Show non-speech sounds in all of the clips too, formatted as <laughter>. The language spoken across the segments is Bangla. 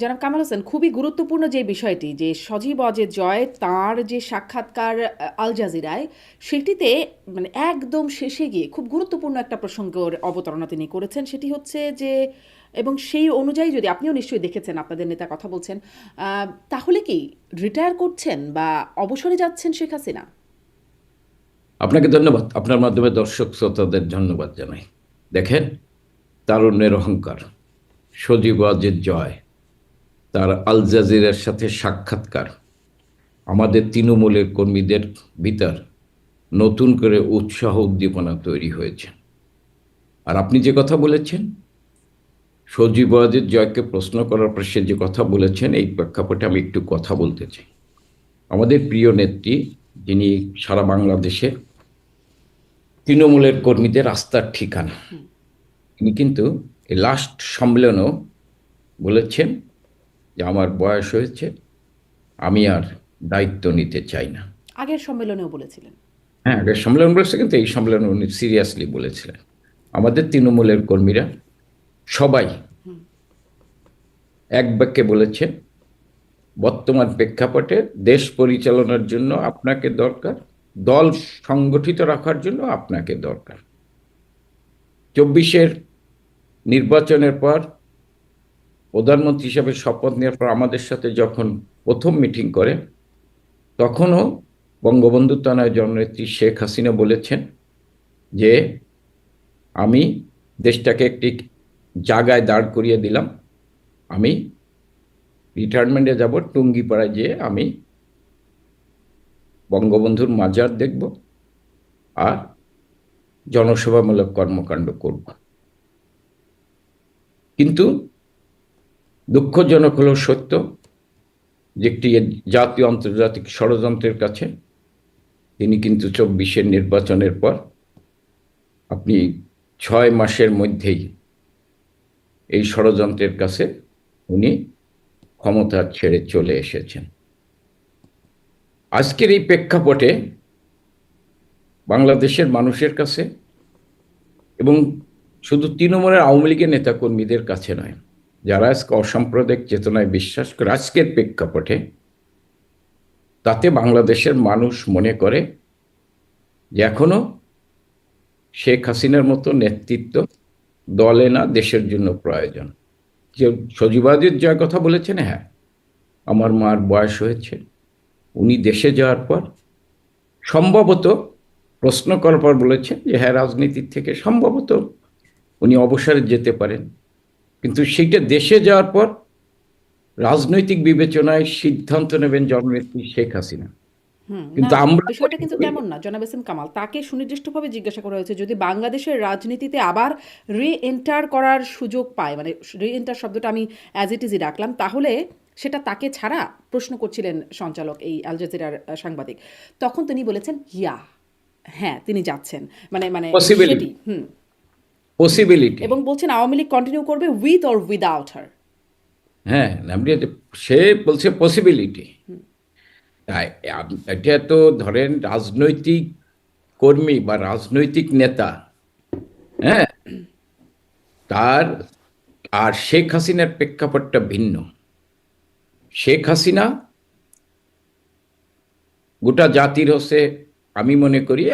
জনাব কামাল হোসেন, খুবই গুরুত্বপূর্ণ যে বিষয়টি, যে সজীব অজের জয় তার যে সাক্ষাৎকার আল জাজিরায়, সেটিতে মানে একদম শেষে গিয়ে খুব গুরুত্বপূর্ণ একটা প্রসঙ্গের অবতারণা তিনি করেছেন। সেটি হচ্ছে যে, এবং সেই অনুযায়ী যদি আপনিও নিশ্চয়ই দেখেছেন, আপনাদের নেতা কথা বলছেন তাহলে কি রিটায়ার করছেন বা অবসরে যাচ্ছেন শেখ হাসিনা? আপনাকে ধন্যবাদ। আপনার মাধ্যমে দর্শক শ্রোতাদের ধন্যবাদ জানাই। দেখেন, তারুণ্যের অহংকার, সজীব ওয়াজের জয় তার আল জাজিরার সাথে সাক্ষাৎকার। আমাদের তৃণমূলের কর্মীদের ভিতর নতুন করে উৎসাহ উদ্দীপনা তৈরি হয়েছে। আর আপনি যে কথা বলেছেন সজীব ওয়াজের জয়কে প্রশ্ন করার পর সে যে কথা বলেছেন এই প্রেক্ষাপটে আমি একটু কথা বলতে চাই। আমাদের প্রিয় নেত্রী যিনি সারা বাংলাদেশে তৃণমূলের কর্মীদের আস্থার ঠিকানা তিনি কিন্তু লাস্ট সম্মেলনও বলেছেন যে আমার বয়স হয়েছে আমি আর দায়িত্ব নিতে চাই না। আগের সম্মেলনেও বলেছিলেন। হ্যাঁ আগের সম্মেলন বলেছে কিন্তু এই সম্মেলনে উনি সিরিয়াসলি বলেছিলেন। আমাদের তৃণমূলের কর্মীরা সবাই এক বাক্যে বলেছেন বর্তমান প্রেক্ষাপটে দেশ পরিচালনার জন্য আপনাকে দরকার দল সংগঠিত রাখার জন্য আপনাকে দরকার। চব্বিশের নির্বাচনের পর প্রধানমন্ত্রী হিসাবে শপথ নেওয়ার পর আমাদের সাথে যখন প্রথম মিটিং করে, তখনও বঙ্গবন্ধু তনয় জননেত্রী শেখ হাসিনা বলেছেন যে, আমি দেশটাকে একটি জায়গায় দাঁড় করিয়ে দিলাম। আমি রিটায়ারমেন্টে যাব, টুঙ্গিপাড়ায় যেয়ে আমি বঙ্গবন্ধুর মাজার দেখব আর জনসভামূলক কর্মকাণ্ড করব। কিন্তু দুঃখজনক হলেও সত্য যে একটি জাতীয় আন্তর্জাতিক ষড়যন্ত্রের কাছে তিনি কিন্তু চব্বিশের নির্বাচনের পর আপনি ছয় মাসের মধ্যেই এই ষড়যন্ত্রের কাছে উনি ক্ষমতা ছেড়ে চলে এসেছেন। আজকের এই প্রেক্ষাপটে বাংলাদেশের মানুষের কাছে এবং শুধু তৃণমূলের আওয়ামী লীগের নেতাকর্মীদের কাছে নয় যারা আজকে অসাম্প্রদায়িক চেতনায় বিশ্বাস করে আজকের প্রেক্ষাপটে তাতে বাংলাদেশের মানুষ মনে করে যে এখনও শেখ হাসিনার মতো নেতৃত্ব দলে না, দেশের জন্য প্রয়োজন। যে সজীবাদির যা কথা বলেছেন হ্যাঁ আমার মার বয়স হয়েছে। উনি দেশে যাওয়ার পর সম্ভবত প্রশ্ন করার পর বলেছেন যে হ্যাঁ রাজনীতির থেকে সম্ভবত উনি অবসরে যেতে পারেন। কিন্তু সেইটা দেশে যাওয়ার পর রাজনৈতিক বিবেচনায় সিদ্ধান্ত নেবেন জননেত্রী শেখ হাসিনা। কিন্তু আমরা বিষয়টা কিন্তু তেমন না জনাব এস এম কামাল। তাকে সুনির্দিষ্টভাবে জিজ্ঞাসা করা হয়েছে যদি বাংলাদেশের রাজনীতিতে আবার রি এন্টার করার সুযোগ পায় মানে রি এন্টার শব্দটা আমি অ্যাজ ইট ইজই রাখলাম তাহলে সেটা তাকে ছাড়া প্রশ্ন করছিলেন সঞ্চালক এই আল জাজিরার সাংবাদিক। তখন তিনি বলেছেন ইয়া হ্যাঁ তিনি যাচ্ছেন। মানে মানে. হুম। পসিবিলিটি এবং বলছেন আওয়ামী লীগ কন্টিনিউ করবে উইথ অর উইদাউট হার হ্যাঁ সে বলছে পসিবিলিটি এটা তো ধরেন রাজনৈতিক কর্মী বা রাজনৈতিক নেতা হ্যাঁ? তার আর শেখ হাসিনার প্রেক্ষাপটটা ভিন্ন। শেখ হাসিনা গোটা জাতির হচ্ছে আমি মনে করি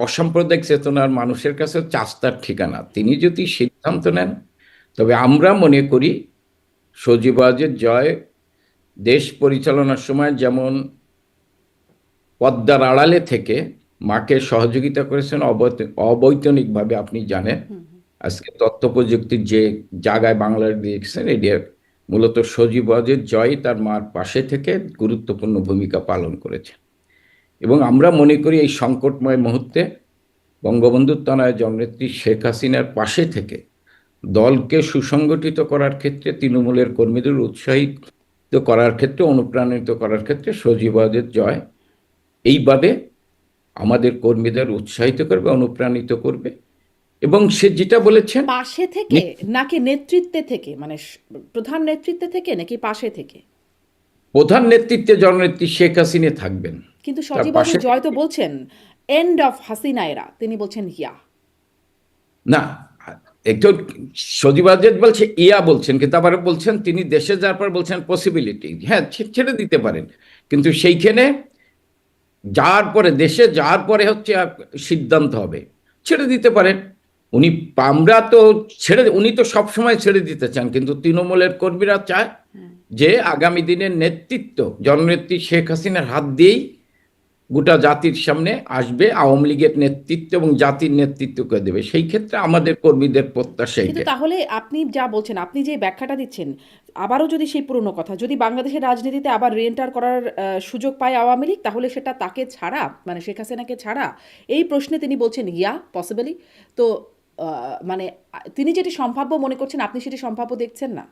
অসাম্প্রদায়িক চেতনার মানুষের কাছে চাস্তার ঠিকানা। তিনি যদি সিদ্ধান্ত নেন তবে আমরা মনে করি সজীবাজের জয় দেশ পরিচালনার সময় যেমন পদ্মার আড়ালে থেকে মাকে সহযোগিতা করেছেন অবৈত- অবৈতনিকভাবে আপনি জানেন। আজকে তথ্য প্রযুক্তির যে জায়গায় বাংলার দিয়েছেন এটা মূলত সজীবাজের জয় তার মার পাশে থেকে গুরুত্বপূর্ণ ভূমিকা পালন করেছে। এবং আমরা মনে করি এই সংকটময় মুহূর্তে বঙ্গবন্ধু তনয় জননেত্রী শেখ হাসিনার পাশে থেকে দলকে সুসংগঠিত করার ক্ষেত্রে তৃণমূলের কর্মীদের উৎসাহিত করার ক্ষেত্রে অনুপ্রাণিত করার ক্ষেত্রে সজীবাদের জয়। এইভাবে আমাদের কর্মীদের উৎসাহিত করবে অনুপ্রাণিত করবে এবং সে যেটা বলেছেন পাশে থেকে নাকি নেতৃত্বে থেকে? মানে প্রধান নেতৃত্বে থেকে নাকি পাশে থেকে? প্রধান নেতৃত্বে জননেত্রী শেখ হাসিনা থাকবেন। কিন্তু তার সজীব পাশে- জয় তো বলছেন এন্ড অফ হাসিনা এরা। তিনি বলছেন ইয়া। না একটু সজিবাজেদ বলছে ইয়া বলছেন কিন্তু আবার বলছেন তিনি দেশে যাওয়ার পর বলছেন পসিবিলিটি হ্যাঁ ছেড়ে দিতে পারেন। কিন্তু সেইখানে যাওয়ার পরে দেশে যাওয়ার পরে হচ্ছে সিদ্ধান্ত হবে। ছেড়ে দিতে পারেন। উনি আমরা তো ছেড়ে উনি তো সবসময় ছেড়ে দিতে চান কিন্তু তৃণমূলের কর্মীরা চায় যে আগামী দিনের নেতৃত্ব জননেত্রী শেখ হাসিনার হাত দিয়েই গোটা জাতির সামনে আসবে আওয়ামী লীগের নেতৃত্ব এবং জাতির নেতৃত্বকে দেবে। সেই ক্ষেত্রে আমাদের কর্মীদের প্রত্যাশা কিন্তু তাহলে আপনি যা বলছেন আপনি যে ব্যাখ্যাটা দিচ্ছেন আবারও যদি সেই পুরনো কথা যদি বাংলাদেশের রাজনীতিতে আবার রিএন্টার করার সুযোগ পায় আওয়ামী লীগ তাহলে সেটা তাকে ছাড়া মানে শেখ হাসিনাকে ছাড়া এই প্রশ্নে তিনি বলছেন ইয়া পসিবলি তো মানে তিনি যেটি সম্ভাব্য মনে করছেন আপনি সেটি সম্ভাব্য দেখছেন না?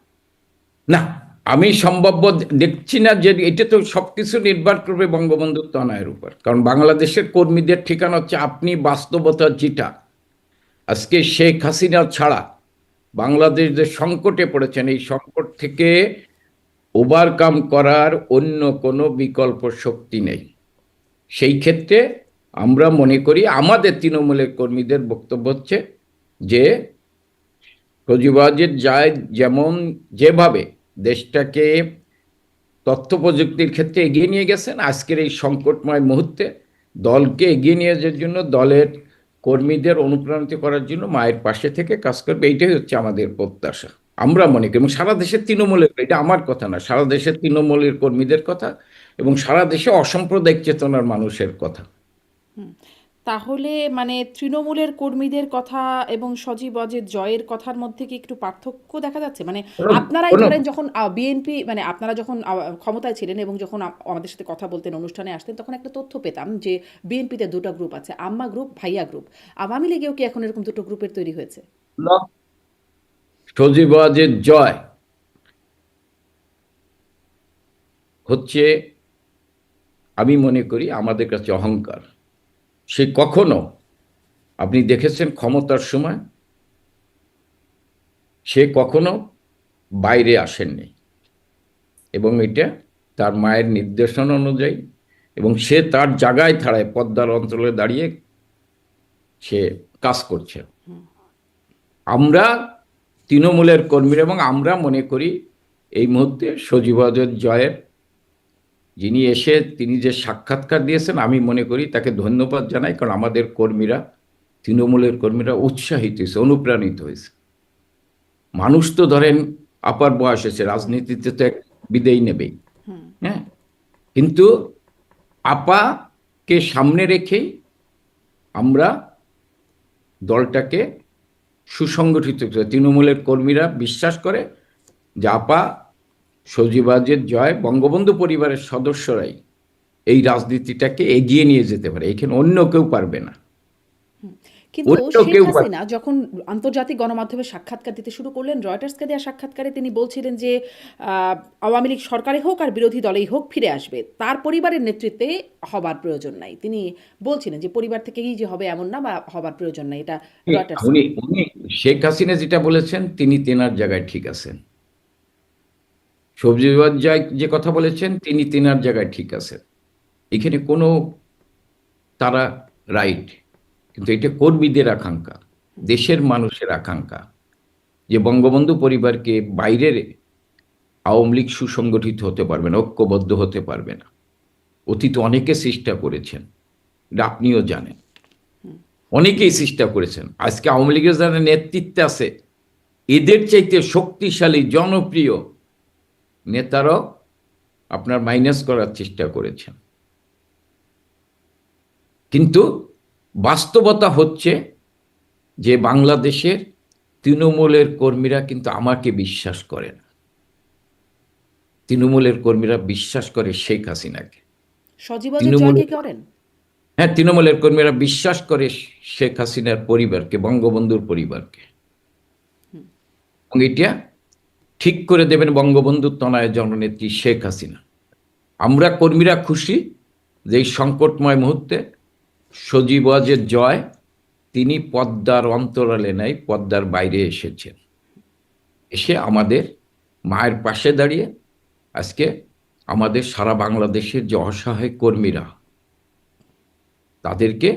না। আমি সম্ভাব্য দেখছি না যে এটা তো সবকিছু নির্ভর করবে বঙ্গবন্ধু তনয়ের উপর। কারণ বাংলাদেশের কর্মীদের ঠিকানা হচ্ছে আপনি বাস্তবতা যেটা। আজকে শেখ হাসিনা ছাড়া বাংলাদেশ যে সংকটে পড়েছেন। এই সংকট থেকে ওভারকাম করার অন্য কোনো বিকল্প শক্তি নেই। সেই ক্ষেত্রে আমরা মনে করি, আমাদের তৃণমূলের কর্মীদের বক্তব্য হচ্ছে যে সজীবাজের যায় যেমন যেভাবে দেশটাকে তথ্য প্রযুক্তির ক্ষেত্রে এগিয়ে নিয়ে গেছেন আজকের এই সংকটময় মুহূর্তে। দলকে এগিয়ে নিয়ে যাওয়ার জন্য, দলের কর্মীদের অনুপ্রাণিত করার জন্য মায়ের পাশে থেকে কাজ করবে, এইটাই হচ্ছে আমাদের প্রত্যাশা। আমরা মনে করি, এবং সারা দেশের তৃণমূলের, এটা আমার কথা না, সারা দেশের তৃণমূলের কর্মীদের কথা, এবং সারা দেশে অসাম্প্রদায়িক চেতনার মানুষের কথা। তাহলে মানে তৃণমূলের কর্মীদের কথা এবং সজীব অজের জয়ের কথার মধ্যে কি একটু পার্থক্য দেখা যাচ্ছে? মানে আপনারাই ধরেন যখন বিএনপি মানে আপনারা যখন ক্ষমতায় ছিলেন এবং যখন আমাদের সাথে কথা বলতেন অনুষ্ঠানে আসতেন তখন একটা তথ্য পেতাম যে বিএনপিতে দুটো গ্রুপ আছে আম্মা গ্রুপ ভাইয়া গ্রুপ আওয়ামী লীগেও কি এখন এরকম দুটো গ্রুপের তৈরি হয়েছে? সজীবাজের জয় হচ্ছে আমি মনে করি আমাদের কাছে অহংকার। সে কখনো আপনি দেখেছেন ক্ষমতার সময়? সে কখনো বাইরে আসেননি। এবং এটা তার মায়ের নির্দেশনা অনুযায়ী এবং সে তার জায়গায় থাড়ায় পদ্মার অঞ্চলে দাঁড়িয়ে সে কাজ করছে। আমরা তৃণমূলের কর্মীরা এবং আমরা মনে করি এই মুহূর্তে সজীবাজের জয়ের যিনি এসে তিনি যে সাক্ষাৎকার দিয়েছেন আমি মনে করি তাকে ধন্যবাদ জানাই কারণ আমাদের কর্মীরা তৃণমূলের কর্মীরা উৎসাহিত হয়েছে অনুপ্রাণিত হয়েছে। মানুষ তো ধরেন আপার বয়স এসে রাজনীতিতে তো এক বিদেয় নেবেই। হ্যাঁ? কিন্তু আপাকে সামনে রেখেই আমরা দলটাকে সুসংগঠিত তৃণমূলের কর্মীরা বিশ্বাস করে যে আপা সজীবাজের জয় বঙ্গবন্ধু পরিবারের সদস্যরাই এই রাজনীতিটাকে এগিয়ে নিয়ে যেতে পারে। এখানে অন্য কেউ পারবে না। কিন্তু শেখ হাসিনা যখন আন্তর্জাতিক গণমাধ্যমে সাক্ষাৎকার দিতে শুরু করলেন রয়টার্সকে দেওয়া সাক্ষাৎকারে তিনি বলছিলেন যে আওয়ামী লীগ সরকারে হোক আর বিরোধী দলেই হোক ফিরে আসবে। তার পরিবারের নেতৃত্বে হবার প্রয়োজন নাই। তিনি বলছিলেন যে পরিবার থেকেই যে হবে এমন না বা হবার প্রয়োজন নাই এটা রয়টার্স উনি শেখ হাসিনা যেটা বলেছেন তিনি তেনার জায়গায় ঠিক আছেন। সবজিবাদ জয় যে কথা বলেছেন, তিনি তেনার জায়গায় ঠিক আছেন। এখানে কোনো তারা রাইট কিন্তু এটা কর্মীদের আকাঙ্ক্ষা, দেশের মানুষের আকাঙ্ক্ষা, যে বঙ্গবন্ধু পরিবারকে বাইরের আওয়ামী লীগ সুসংগঠিত হতে পারবে না, ঐক্যবদ্ধ হতে পারবে না। অতীতে অনেকে চেষ্টা করেছেন, এটা আপনিও জানেন। অনেকেই চেষ্টা করেছেন। আজকে আওয়ামী লীগের যারা নেতৃত্বে আছে, এদের চাইতে শক্তিশালী, জনপ্রিয় নেতারাও আপনার মাইনাস করার চেষ্টা করেছেন। কিন্তু বাস্তবতা হচ্ছে যে বাংলাদেশের তৃণমূলের কর্মীরা কিন্তু আমাকে বিশ্বাস করে না। তৃণমূলের কর্মীরা বিশ্বাস করে শেখ হাসিনাকে। হ্যাঁ তৃণমূলের কর্মীরা বিশ্বাস করে শেখ হাসিনার পরিবারকে বঙ্গবন্ধুর পরিবারকে। এটা ঠিক করে দেবেন বঙ্গবন্ধুর তনয় জননেত্রী শেখ হাসিনা। আমরা কর্মীরা খুশি যে এই সংকটময় মুহূর্তে সজীব ওয়াজের জয় তিনি পদ্মার অন্তরালে নাই, পদ্মার বাইরে এসেছেন। এসে আমাদের মায়ের পাশে দাঁড়িয়ে আজকে আমাদের সারা বাংলাদেশের যে অসহায় কর্মীরা, তাদেরকে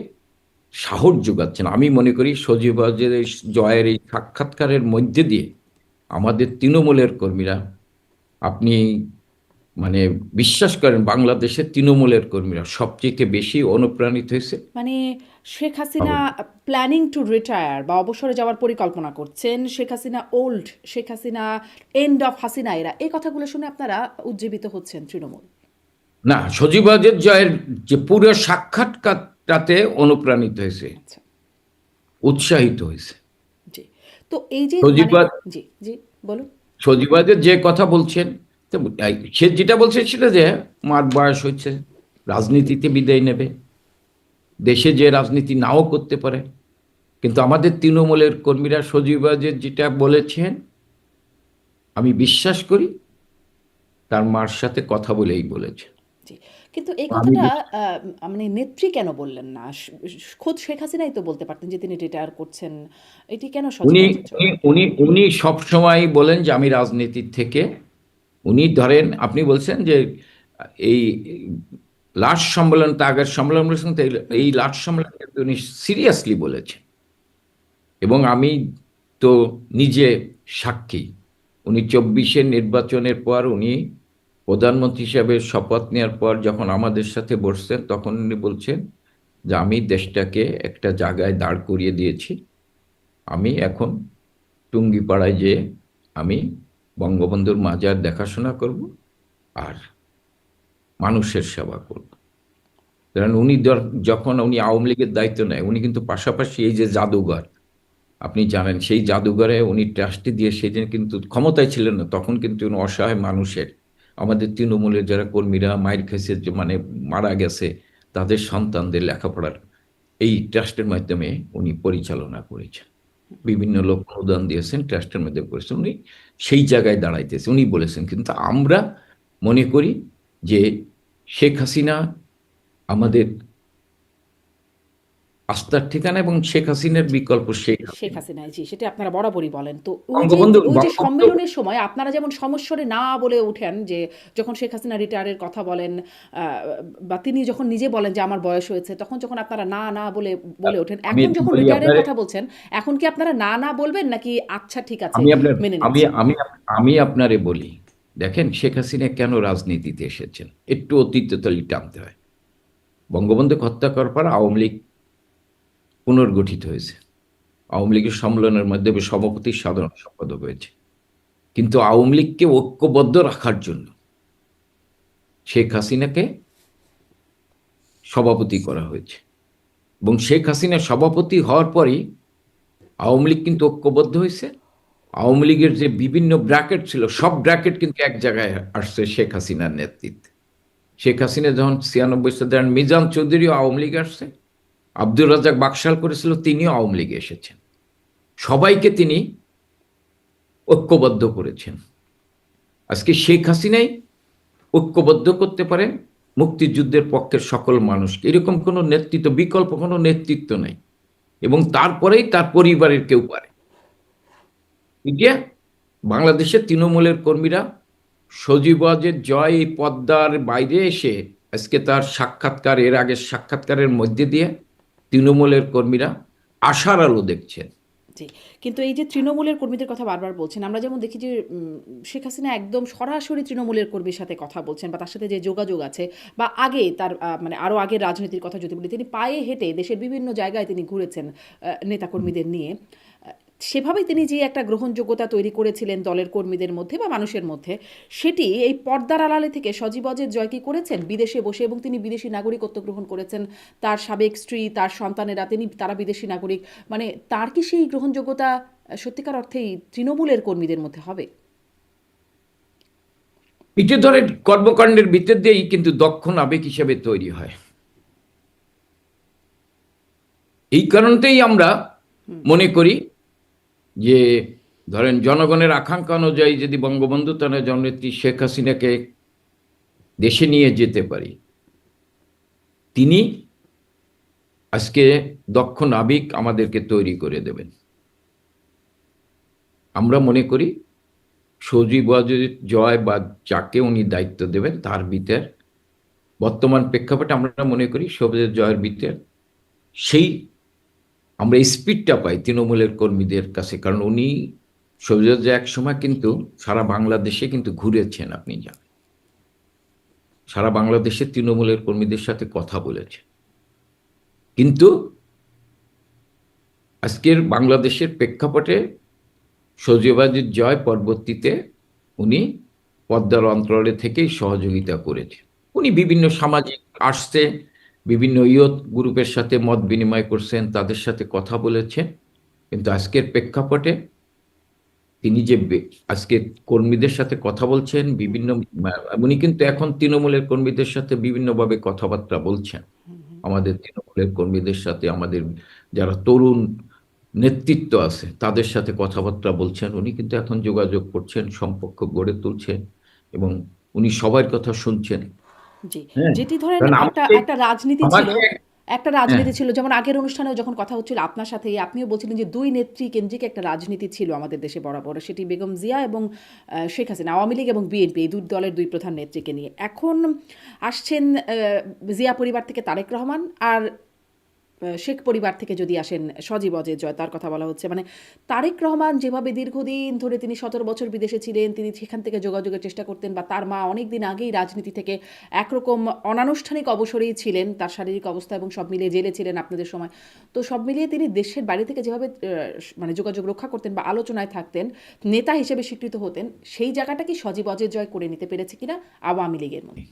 সাহস যোগাচ্ছেন। আমি মনে করি সজীবাজের জয়ের এই সাক্ষাৎকারের মধ্যে দিয়ে আমাদের তৃণমূলের কর্মীরা আপনি মানে বিশ্বাস করেন বাংলাদেশের তৃণমূলের কর্মীরা সবচেয়ে বেশি অনুপ্রাণিত হয়েছে? মানে Sheikh Hasina planning to retire বা অবসরে যাওয়ার পরিকল্পনা করছেন Sheikh Hasina old Sheikh Hasina end of Hasina এরা এই কথাগুলো শুনে আপনারা উজ্জীবিত হচ্ছেন তৃণমূল? না সজীবাজের জয়ের যে পুরো সাক্ষাৎকারটাতে অনুপ্রাণিত হয়েছে আচ্ছা। উৎসাহিত হয়েছে। তো এই যে মানে- জি জি বলুন। সজীবাজের যে কথা বলছেন সে যেটা বলছে সেটা যে মার বয়স হচ্ছে রাজনীতিতে বিদায় নেবে দেশে যে রাজনীতি নাও করতে পারে। কিন্তু আমাদের তৃণমূলের কর্মীরা সজীবাজের যেটা বলেছেন আমি বিশ্বাস করি তার মার সাথে কথা বলেই বলেছে কিন্তু এই কথাটা মানে নেত্রী কেন বললেন না? খোদ শেখ হাসিনাই তো বলতে পারতেন যে তিনি রিটায়ার করছেন। এটি কেন উনি উনি উনি সবসময় বলেন যে আমি রাজনীতির থেকে উনি ধরেন আপনি বলছেন যে এই লাস্ট সম্মেলন তা আগের সম্মেলন বলেছেন এই- এই লাস্ট সম্মেলন উনি সিরিয়াসলি বলেছেন। এবং আমি তো নিজে সাক্ষী। উনি চব্বিশের নির্বাচনের পর উনি প্রধানমন্ত্রী হিসাবে শপথ নেওয়ার পর যখন আমাদের সাথে বসছেন, তখন উনি বলছেন যে, আমি দেশটাকে একটা জায়গায় দাঁড় করিয়ে দিয়েছি। আমি এখন টুঙ্গিপাড়ায় যেয়ে আমি বঙ্গবন্ধুর মাজার দেখাশোনা করব আর মানুষের সেবা করব। কারণ উনি যখন উনি আওয়ামী লীগের দায়িত্ব নেয়, উনি কিন্তু পাশাপাশি এই যে জাদুঘর, আপনি জানেন সেই জাদুঘরে উনি ট্রাস্টি দিয়ে সেদিন কিন্তু ক্ষমতায় ছিলেন না, তখন কিন্তু উনি অসহায় মানুষের আমাদের তৃণমূলের যারা কর্মীরা মায়ের যে মানে মারা গেছে, তাদের সন্তানদের লেখাপড়ার এই ট্রাস্টের মাধ্যমে উনি পরিচালনা করেছেন। বিভিন্ন লোক অনুদান দিয়েছেন, ট্রাস্টের মধ্যে করেছেন। উনি সেই জায়গায় দাঁড়াইতেছে। উনি বলেছেন, কিন্তু আমরা মনে করি যে শেখ হাসিনা আমাদের আস্থার ঠিকানা এবং শেখ হাসিনার বিকল্প শেখ শেখ হাসিনা জি সেটা আপনারা বরাবরই বলেন। তো ওই যে সম্মেলনের সময় আপনারা যেমন সমস্বরে না বলে ওঠেন যে যখন শেখ হাসিনা রিটায়ারের কথা বলেন বা তিনি যখন নিজে বলেন যে আমার বয়স হয়েছে তখন যখন আপনারা না না বলে বলে ওঠেন এখন যখন রিটায়ারের কথা বলছেন এখন কি আপনারা না না বলবেন নাকি আচ্ছা ঠিক আছে আমি আপনার মেনে আমি আমি আমি আপনারে বলি দেখেন শেখ হাসিনা কেন রাজনীতিতে এসেছেন? একটু অতীতে তলি টানতে হয়। বঙ্গবন্ধু হত্যা করার পর আওয়ামী লীগ পুনর্গঠিত হয়েছে। আওয়ামী লীগের সম্মেলনের মাধ্যমে সভাপতি সাধারণ সম্পাদক হয়েছে। কিন্তু আওয়ামী লীগকে ঐক্যবদ্ধ রাখার জন্য শেখ হাসিনাকে সভাপতি করা হয়েছে। এবং শেখ হাসিনা সভাপতি হওয়ার পরই আওয়ামী লীগ কিন্তু ঐক্যবদ্ধ হয়েছে। আওয়ামী লীগের যে বিভিন্ন ব্র্যাকেট ছিল, সব ব্র্যাকেট কিন্তু এক জায়গায় আসছে শেখ হাসিনার নেতৃত্বে। শেখ হাসিনা যখন ছিয়ানব্বই সালে মিজান চৌধুরীও আওয়ামী লীগ আসছে। আব্দুর রাজাক বাকশাল করেছিল, তিনিও আওয়ামী লীগে এসেছেন। সবাইকে তিনি ঐক্যবদ্ধ করেছেন। আজকে শেখ হাসিনাই ঐক্যবদ্ধ করতে পারেন মুক্তিযুদ্ধের পক্ষের সকল মানুষকে। এরকম কোনো নেতৃত্ব, বিকল্প কোনো নেতৃত্ব নেই। এবং তারপরেই তার পরিবারের কেউ পারে। মিডিয়া বাংলাদেশের তৃণমূলের কর্মীরা সজীবাজের জয় পদ্মার বাইরে এসে আজকে তার সাক্ষাৎকার, এর আগে সাক্ষাৎকারের মধ্যে দিয়ে তৃণমূলের কর্মীরা আশার আলো দেখছেন। কিন্তু এই যে তৃণমূলের কর্মীদের কথা বারবার বলছেন, আমরা যেমন দেখি যে শেখ হাসিনা একদম সরাসরি তৃণমূলের কর্মীর সাথে কথা বলছেন বা তার সাথে যে যোগাযোগ আছে বা আগে তার মানে আরও আগের রাজনীতির কথা যদি বলি, তিনি পায়ে হেঁটে দেশের বিভিন্ন জায়গায় তিনি ঘুরেছেন নেতাকর্মীদের নিয়ে। সেভাবেই তিনি যে একটা গ্রহণযোগ্যতা তৈরি করেছিলেন দলের কর্মীদের মধ্যে বা মানুষের মধ্যে সেটি এই পর্দার আড়ালে থেকে সজীবজের জয় কি করেছেন? বিদেশে বসে এবং তিনি বিদেশি নাগরিকত্ব গ্রহণ করেছেন। তার সাবেক স্ত্রী তার সন্তানেরা তিনি তারা বিদেশি নাগরিক। মানে তার কি সেই গ্রহণযোগ্যতা সত্যিকার অর্থেই তৃণমূলের কর্মীদের মধ্যে হবে? পিঠে ধরে কর্মকাণ্ডের ভিতর দিয়েই কিন্তু দক্ষ নাবিক হিসেবে তৈরি হয়। এই কারণতেই আমরা মনে করি যে ধরেন জনগণের আকাঙ্ক্ষা অনুযায়ী যদি বঙ্গবন্ধু তার জননেত্রী শেখ হাসিনাকে দেশে নিয়ে যেতে পারি, তিনি আজকে দক্ষ নাবিক আমাদেরকে তৈরি করে দেবেন। আমরা মনে করি সজীব জয় বা যাকে উনি দায়িত্ব দেবেন তার ভিতর বর্তমান প্রেক্ষাপটে আমরা মনে করি সবুজের জয়ের ভিতর সেই আমরা স্পিডটা পাই তৃণমূলের কর্মীদের কাছে, কারণ উনি সৌজন্য এক সময় কিন্তু সারা বাংলাদেশে কিন্তু ঘুরেছেন, আপনি জানেন। সারা বাংলাদেশে তৃণমূলের কর্মীদের সাথে কথা বলেছেন। কিন্তু আজকের বাংলাদেশের প্রেক্ষাপটে সৌর্যবাজির জয় পরবর্তীতে উনি পদ্মার অন্তরালে থেকেই সহযোগিতা করেছেন। উনি বিভিন্ন সামাজিক আসছে বিভিন্ন ইয়ত গ্রুপের সাথে মত বিনিময় করছেন, তাদের সাথে কথা বলেছেন। কিন্তু আজকের প্রেক্ষাপটে তিনি যে আজকে কর্মীদের সাথে কথা বলছেন, বিভিন্ন উনি কিন্তু এখন তৃণমূলের কর্মীদের সাথে বিভিন্নভাবে কথাবার্তা বলছেন। আমাদের তৃণমূলের কর্মীদের সাথে, আমাদের যারা তরুণ নেতৃত্ব আছে, তাদের সাথে কথাবার্তা বলছেন। উনি কিন্তু এখন যোগাযোগ করছেন, সম্পর্ক গড়ে তুলছেন এবং উনি সবার কথা শুনছেন। জি। হ্যাঁ যেটি ধরেন একটা একটা রাজনীতি ছিল একটা রাজনীতি ছিল যেমন আগের অনুষ্ঠানেও যখন কথা হচ্ছিল আপনার সাথে আপনিও বলছিলেন যে দুই নেত্রী কেন্দ্রিক একটা রাজনীতি ছিল আমাদের দেশে বরাবর সেটি বেগম জিয়া এবং শেখ হাসিনা আওয়ামী লীগ এবং বিএনপি এই দুই দলের দুই প্রধান নেত্রীকে নিয়ে। এখন আসছেন আহ, জিয়া পরিবার থেকে তারেক রহমান আর শেখ পরিবার থেকে যদি আসেন সজীব অজয় জয়, তার কথা বলা হচ্ছে। মানে তারেক রহমান যেভাবে দীর্ঘদিন ধরে তিনি সতেরো বছর বিদেশে ছিলেন, তিনি সেখান থেকে যোগাযোগের চেষ্টা করতেন বা তার মা অনেক দিন আগেই রাজনীতি থেকে একরকম অনানুষ্ঠানিক অবসরেই ছিলেন, তার শারীরিক অবস্থা এবং সব মিলিয়ে জেলে ছিলেন আপনাদের সময়। তো সব মিলিয়ে তিনি দেশের বাইরে থেকে যেভাবে মানে যোগাযোগ রক্ষা করতেন বা আলোচনায় থাকতেন, নেতা হিসেবে স্বীকৃত হতেন, সেই জায়গাটা কি সজীব অজয় জয় করে নিতে পেরেছে কিনা? আওয়ামী লীগের মধ্যে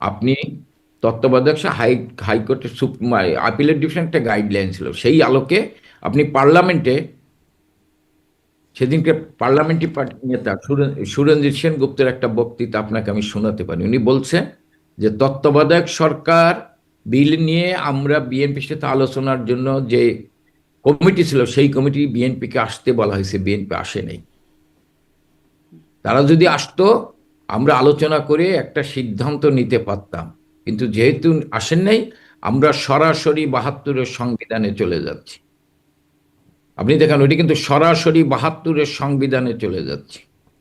আপনি তত্ত্বাবধায়ক হাই, হাইকোর্টের আপিলের ডিভিশন একটা গাইডলাইন ছিল। সেই আলোকে আপনি পার্লামেন্টে সেদিনকে পার্লামেন্টারি পার্টি নেতা সুরেন- সুরেন্দ্র সেনগুপ্তের একটা বক্তৃতা আপনাকে আমি শোনাতে পারি। উনি বলছেন যে তত্ত্বাবধায়ক সরকার বিল নিয়ে আমরা বিএনপির সাথে আলোচনার জন্য যে কমিটি ছিল, সেই কমিটি বিএনপিকে আসতে বলা হয়েছে, বিএনপি আসে নাই। তারা যদি আসতো, আমরা আলোচনা করে একটা সিদ্ধান্ত নিতে পারতাম। কিন্তু যেহেতু আসেন নাই আমরা সরাসরি বাহাত্তরের সংবিধানে চলে যাচ্ছি। আপনি দেখেন ওইটি কিন্তু সরাসরি বাহাত্তরের সংবিধানে চলে যাচ্ছে।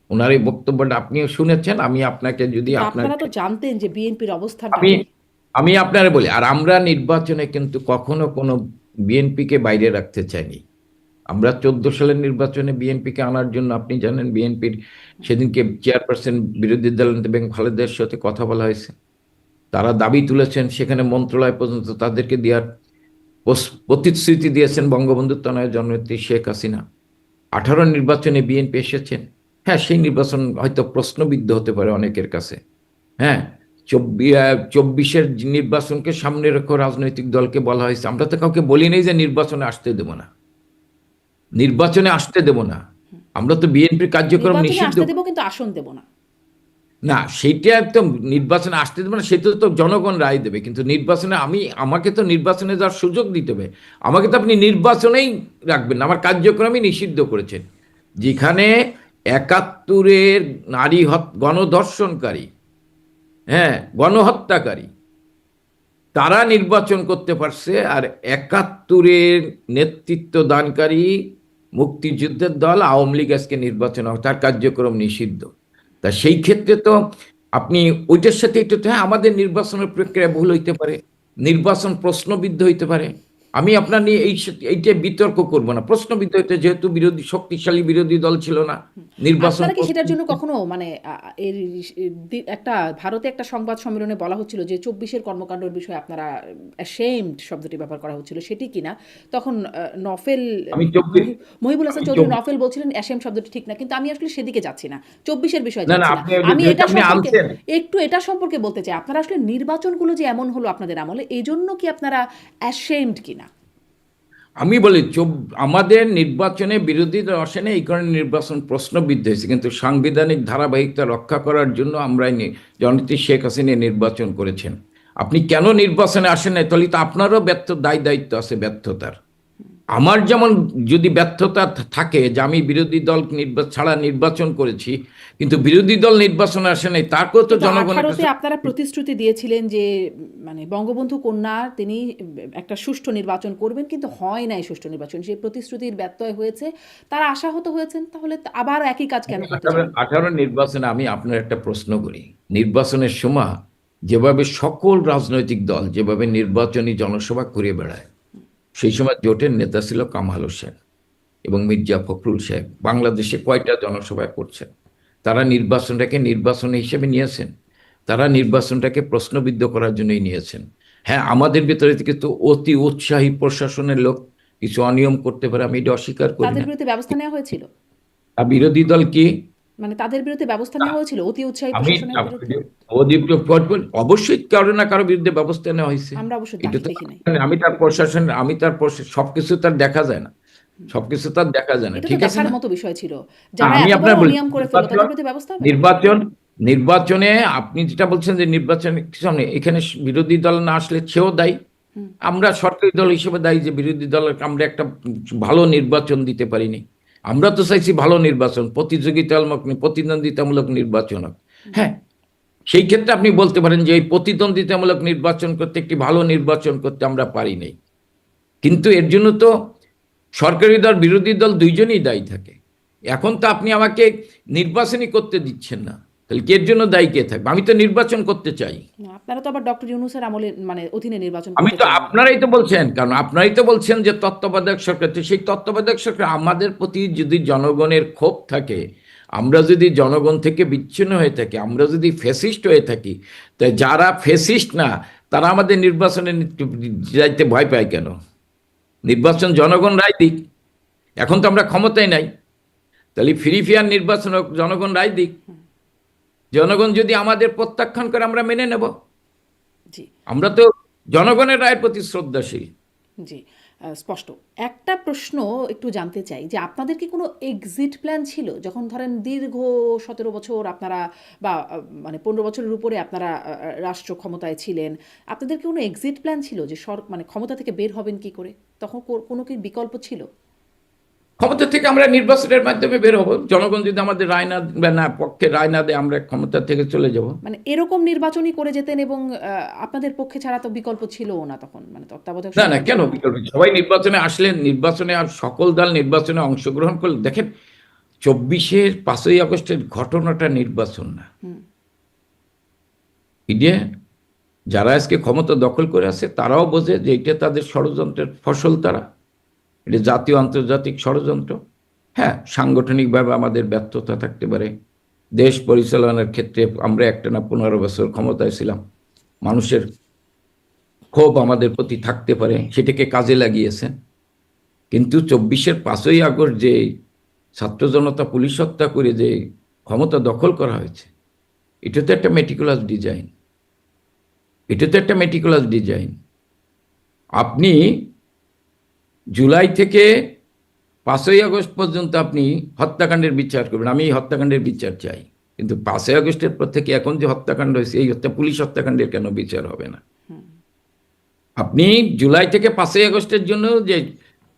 ওনার এই বক্তব্যটা আপনিও শুনেছেন আমি আপনাকে যদি আপনারা তো জানতেন যে বিএনপির অবস্থানটা আমি? আমি আপনারা বলি আর আমরা নির্বাচনে কিন্তু কখনো কোনো বিএনপিকে বাইরে রাখতে চাইনি। আমরা চোদ্দ সালের নির্বাচনে বিএনপিকে আনার জন্য আপনি জানেন বিএনপির সেদিনকে চেয়ারপারসন বিরোধী দল নেতা বেগম খালেদার সাথে কথা বলা হয়েছে। তারা দাবি তুলেছেন সেখানে মন্ত্রণালয় পর্যন্ত তাদেরকে দেওয়ার প্রতিশ্রুতি দিয়েছেন বঙ্গবন্ধু তনয় জননেত্রী শেখ হাসিনা। আঠারো নির্বাচনে বিএনপি এসেছেন। হ্যাঁ সেই নির্বাচন হয়তো প্রশ্নবিদ্ধ হতে পারে অনেকের কাছে। হ্যাঁ চব্বিশের নির্বাচনকে সামনে রেখে রাজনৈতিক দলকে বলা হয়েছে। আমরা তো কাউকে বলি নেই যে নির্বাচনে আসতে দেব না। নির্বাচনে আসতে দেব না। আমরা তো বিএনপির কার্যক্রম নিষিদ্ধ দেবো কিন্তু আসন দেবো না। না সেইটা একদম নির্বাচনে আসতে দেবে না সেটা তো জনগণ রায় দেবে। কিন্তু নির্বাচনে আমি, আমাকে তো নির্বাচনে যাওয়ার সুযোগ দিতে হবে। আমাকে তো আপনি নির্বাচনেই রাখবেন আমার কার্যক্রমই নিষিদ্ধ করেছেন। যেখানে একাত্তরের নারী হত, গণধর্ষণকারী হ্যাঁ গণহত্যাকারী, তারা নির্বাচন করতে পারছে, আর একাত্তরের নেতৃত্ব দানকারী মুক্তিযুদ্ধের দল আওয়ামী লীগ আজকে নির্বাচন, তার কার্যক্রম নিষিদ্ধ। তা সেই ক্ষেত্রে তো আপনি ওইটার সাথে একটু হ্যাঁ আমাদের নির্বাচনের প্রক্রিয়া ভুল হইতে পারে, নির্বাচন প্রশ্নবিদ্ধ হইতে পারে। আমি আপনার নিয়ে এই এইটা বিতর্ক করব না। প্রশ্নবিদ্ধ হইতে যেহেতু বিরোধী শক্তিশালী বিরোধী দল ছিল না নির্বাচন কি সেটার জন্য কখনো মানে এর একটা ভারতে একটা সংবাদ সম্মেলনে বলা হচ্ছিল যে চব্বিশের কর্মকাণ্ডের বিষয়ে আপনারা অ্যাশেমড শব্দটি ব্যবহার করা হচ্ছিল সেটি কিনা? তখন আহ, নফেল মহিবুল হাসান চৌধুরী নফেল বলছিলেন অ্যাশেম শব্দটি ঠিক না কিন্তু আমি আসলে সেদিকে যাচ্ছি না চব্বিশের বিষয়ে না, না, না। আমি এটা সম্পর্কে একটু এটা সম্পর্কে বলতে চাই আপনারা আসলে নির্বাচনগুলো যে এমন হলো আপনাদের আমলে এই জন্য কি আপনারা অ্যাশেমড কিনা? আমি বলি আমাদের নির্বাচনে বিরোধী দল আসে না, এই কারণে নির্বাচন প্রশ্নবিদ্ধ হয়েছে। কিন্তু সাংবিধানিক ধারাবাহিকতা রক্ষা করার জন্য আমরা জননেত্রী শেখ হাসিনা নির্বাচন করেছেন। আপনি কেন নির্বাচনে আসেন না তাহলে তো আপনারও ব্যর্থ, দায় দায়িত্ব আছে ব্যর্থতার। আমার যেমন যদি ব্যর্থতা থাকে যে আমি বিরোধী দল ছাড়া নির্বাচন করেছি কিন্তু বিরোধী দল নির্বাচন আসে নাই তাকেও তো জনগণের কাছে আপনারা প্রতিশ্রুতি দিয়েছিলেন যে মানে বঙ্গবন্ধু কন্যা তিনি একটা সুষ্ঠু নির্বাচন করবেন কিন্তু হয় নাই সুষ্ঠু নির্বাচন। সেই প্রতিশ্রুতির ব্যত্যয় হয়েছে তারা আশাহত হয়েছেন তাহলে আবার একই কাজ কেন আঠারো নির্বাচনে আমি আপনার একটা প্রশ্ন করি। নির্বাচনের সময় যেভাবে সকল রাজনৈতিক দল যেভাবে নির্বাচনী জনসভা করে বেড়ায় সেই সময় জোটের নেতা ছিল কামাল হোসেন এবং মির্জা ফখরুল সাহেব বাংলাদেশে কয়টা জনসভায় করছেন? তারা নির্বাচনটাকে নির্বাচন হিসেবে নিয়েছেন। তারা নির্বাচনটাকে প্রশ্নবিদ্ধ করার জন্যই নিয়েছেন। হ্যাঁ আমাদের ভিতরে থেকে তো অতি উৎসাহী প্রশাসনের লোক কিছু অনিয়ম করতে পারে আমি এটা অস্বীকার করি তাদের বিরুদ্ধে ব্যবস্থা নেওয়া হয়েছিল? আর বিরোধী দল কি? মানে তাদের বিরুদ্ধে ব্যবস্থা নেওয়া হয়েছিল? অতি উৎসাহী অবশ্যই কারও না কারও বিরুদ্ধে ব্যবস্থা নেওয়া হয়েছে। আমরা অবশ্য এটা তো দেখি নাই। আমি তার প্রশাসন আমি তার সবকিছু তার দেখা যায় না। সবকিছু তার দেখা যায় না। ঠিক আছে দেখার মতো বিষয় ছিল। যারা আমি আপনার অনিয়ম করে ফেলল তাদের বিরুদ্ধে ব্যবস্থা নির্বাচন নির্বাচনে আপনি যেটা বলছেন যে নির্বাচনে সামনে এখানে বিরোধী দল না আসলে সেও দায়ী। আমরা সরকারি দল হিসেবে দায়ী যে বিরোধী দলের আমরা একটা ভালো নির্বাচন দিতে পারিনি। আমরা তো চাইছি ভালো নির্বাচন, প্রতিযোগিতামূলক, প্রতিদ্বন্দ্বিতামূলক নির্বাচন হোক। হ্যাঁ সেই ক্ষেত্রে আপনি বলতে পারেন যে এই প্রতিদ্বন্দ্বিতামূলক নির্বাচন করতে একটি ভালো নির্বাচন করতে আমরা পারি নাই। কিন্তু এর জন্য তো সরকারি দল, বিরোধী দল দুইজনই দায়ী থাকে। এখন তো আপনি আমাকে নির্বাচনই করতে দিচ্ছেন না। তাহলে কে এর জন্য দায়ী কে থাকবে? আমি তো নির্বাচন করতে চাই। আপনারা তো আবার ডক্টর ইউনুসের আমলে মানে অধীনে নির্বাচন আমি তো আপনারাই তো বলছেন কারণ আপনারাই তো বলছেন যে তত্ত্বাবধায়ক সরকার তো সেই তত্ত্বাবধায়ক সরকার আমাদের প্রতি যদি জনগণের ক্ষোভ থাকে আমরা যদি জনগণ থেকে বিচ্ছিন্ন হয়ে থাকি আমরা যদি ফেসিস্ট হয়ে থাকি তাই যারা ফেসিস্ট না তারা আমাদের নির্বাচনে যাইতে ভয় পায় কেন? নির্বাচন জনগণ রায় দিক এখন তো আমরা ক্ষমতায় নাই। তাহলে ফ্রি ফেয়ার নির্বাচন জনগণ রায় দিক। জনগণ যদি আমাদের প্রত্যাখ্যান করে আমরা মেনে নেব। জি। আমরা তো জনগণের রায়ের প্রতি শ্রদ্ধাশীল। জি স্পষ্ট। একটা প্রশ্ন একটু জানতে চাই যে আপনাদের কি কোনো এক্সিট প্ল্যান ছিল? যখন ধরেন দীর্ঘ সতেরো বছর আপনারা বা মানে পনেরো বছরের উপরে আপনারা রাষ্ট্র ক্ষমতায় ছিলেন আপনাদের কি কোনো এক্সিট প্ল্যান ছিল? যে সর মানে ক্ষমতা থেকে বের হবেন কি করে? তখন কোনো কি বিকল্প ছিল? ক্ষমতা থেকে আমরা নির্বাচনের মাধ্যমে বের হব। জনগণ যদি আমাদের রায় না না পক্ষে রায় না দেয় আমরা ক্ষমতা থেকে চলে যাব। মানে এরকম নির্বাচনই করে যেতেন এবং আপনাদের পক্ষে ছাড়া তো বিকল্প ছিল না তখন মানে তত্ত্বাবধায়ক না না কেন বিকল্প? সবাই নির্বাচনে আসলে নির্বাচনে আর সকল দল নির্বাচনে অংশগ্রহণ করলে দেখেন চব্বিশের পাঁচই আগস্টের ঘটনাটা নির্বাচন না। ইডিয়ে যারা আজকে ক্ষমতা দখল করে আছে তারাও বোঝে যে এটা তাদের ষড়যন্ত্রের ফসল তারা। এটা জাতীয় আন্তর্জাতিক ষড়যন্ত্র। হ্যাঁ সাংগঠনিকভাবে আমাদের ব্যর্থতা থাকতে পারে। দেশ পরিচালনার ক্ষেত্রে আমরা একটা না পনেরো বছর ক্ষমতায় ছিলাম। মানুষের ক্ষোভ আমাদের প্রতি থাকতে পারে, সেটাকে কাজে লাগিয়েছেন কিন্তু চব্বিশের পাঁচই আগস্ট যে ছাত্র জনতা পুলিশ হত্যা করে যে ক্ষমতা দখল করা হয়েছে, এটা তো একটা মেটিকুলাস ডিজাইন এটা তো একটা মেটিকুলাস ডিজাইন আপনি জুলাই থেকে পাঁচই আগস্ট পর্যন্ত আপনি হত্যাকাণ্ডের বিচার করবেন। আমি এই হত্যাকাণ্ডের বিচার চাই। কিন্তু পাঁচই আগস্টের পর থেকে এখন যে হত্যাকাণ্ড হয়েছে এই হত্যা পুলিশ হত্যাকাণ্ডের কেন বিচার হবে না? আপনি জুলাই থেকে পাঁচই আগস্টের জন্য যে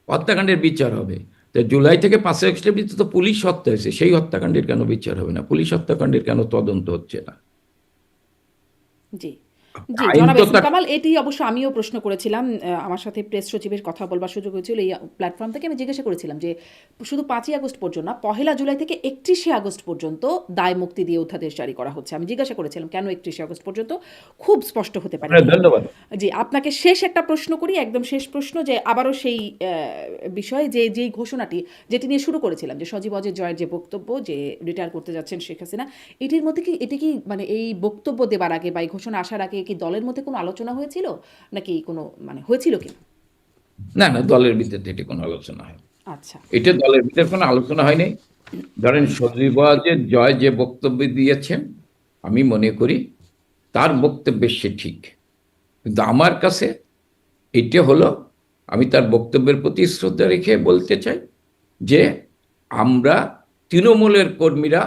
হত্যাকাণ্ডের বিচার হবে তো জুলাই থেকে পাঁচই আগস্টের ভিতরে তো পুলিশ হত্যা হয়েছে সেই হত্যাকাণ্ডের কেন বিচার হবে না? পুলিশ হত্যাকাণ্ডের কেন তদন্ত হচ্ছে না? জি। জি জনাব কামাল এটি অবশ্য আমিও প্রশ্ন করেছিলাম আমার সাথে প্রেস সচিবের কথা বলবার সুযোগ হয়েছিল এই প্ল্যাটফর্ম থেকে। আমি জিজ্ঞাসা করেছিলাম যে শুধু পাঁচই আগস্ট পর্যন্ত না পহেলা জুলাই থেকে একত্রিশে আগস্ট পর্যন্ত দায় মুক্তি দিয়ে অধ্যাদেশ জারি করা হচ্ছে। আমি জিজ্ঞাসা করেছিলাম কেন একত্রিশে আগস্ট পর্যন্ত? খুব স্পষ্ট হতে পারে। ধন্যবাদ। জি আপনাকে শেষ একটা প্রশ্ন করি একদম শেষ প্রশ্ন যে আবারও সেই বিষয়ে যে যেই ঘোষণাটি যেটি নিয়ে শুরু করেছিলাম যে সজীব অজয় জয়ের যে বক্তব্য যে রিটায়ার করতে যাচ্ছেন শেখ হাসিনা এটির মধ্যে কি এটি কি মানে এই বক্তব্য দেবার আগে বা এই ঘোষণা আসার আগে কি দলের মধ্যে কোনো আলোচনা হয়েছিল? নাকি কোনো মানে হয়েছিল কি? না না দলের ভিতরে এটি কোনো আলোচনা হয় আচ্ছা। এটা দলের ভিতরে কোনো আলোচনা হয়নি। ধরেন সজীবাজের জয় যে বক্তব্য দিয়েছেন আমি মনে করি তার বক্তব্যে সে ঠিক। কিন্তু আমার কাছে এটা হলো আমি তার বক্তব্যের প্রতি শ্রদ্ধা রেখে বলতে চাই যে আমরা তৃণমূলের কর্মীরা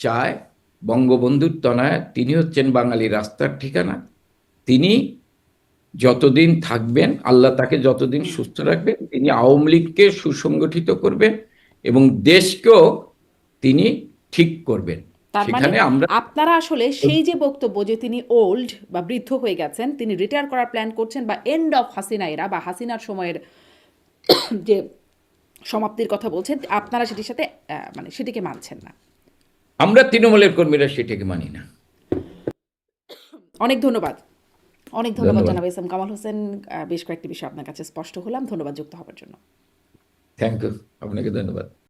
চায় বঙ্গবন্ধুর তনায় তিনি হচ্ছেন বাঙালি রাস্তার ঠিকানা তিনি যতদিন থাকবেন আল্লাহ তাকে যতদিন সুস্থ রাখবেন তিনি আওয়ামী লীগকে সুসংগঠিত করবেন এবং দেশকেও তিনি ঠিক করবেন। মানে সেখানে আমরা আপনারা আসলে সেই যে বক্তব্য যে তিনি ওল্ড বা বৃদ্ধ হয়ে গেছেন তিনি রিটায়ার করার প্ল্যান করছেন বা এন্ড অফ হাসিনা এরা বা হাসিনার সময়ের <coughs> যে সমাপ্তির কথা বলছেন আপনারা সেটির সাথে মানে সেটিকে মানছেন না। আমরা তৃণমূলের কর্মীরা সেটিকে মানি না। অনেক ধন্যবাদ। অনেক ধন্যবাদ জানাব। ইসলাম কামাল হোসেন বেশ কয়েকটি বিষয় আপনার কাছে স্পষ্ট হলাম। ধন্যবাদ যুক্ত হওয়ার জন্য। থ্যাংক ইউ আপনাকে ধন্যবাদ।